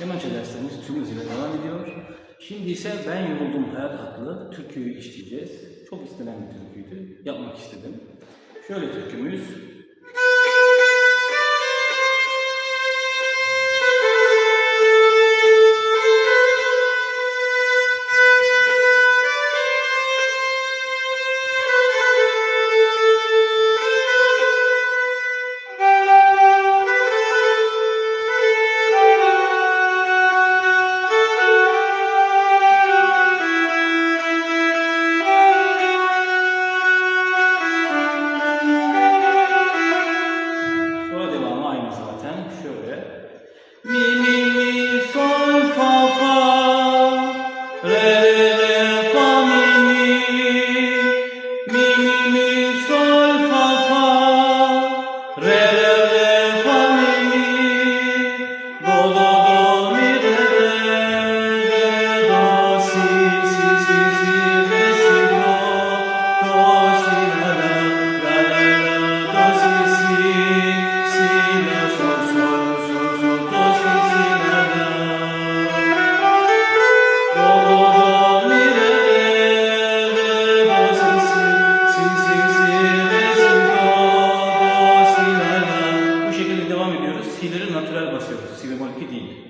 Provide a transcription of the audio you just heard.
Kemençe derslerimiz tüm hızıyla devam ediyor. Şimdi ise Ben Yoruldum Hayat adlı türküyü işleyeceğiz. Çok istenen bir türküydü. Yapmak istedim. Şöyle türkümüz. si'leri natürel basıyoruz. Si bemol değil.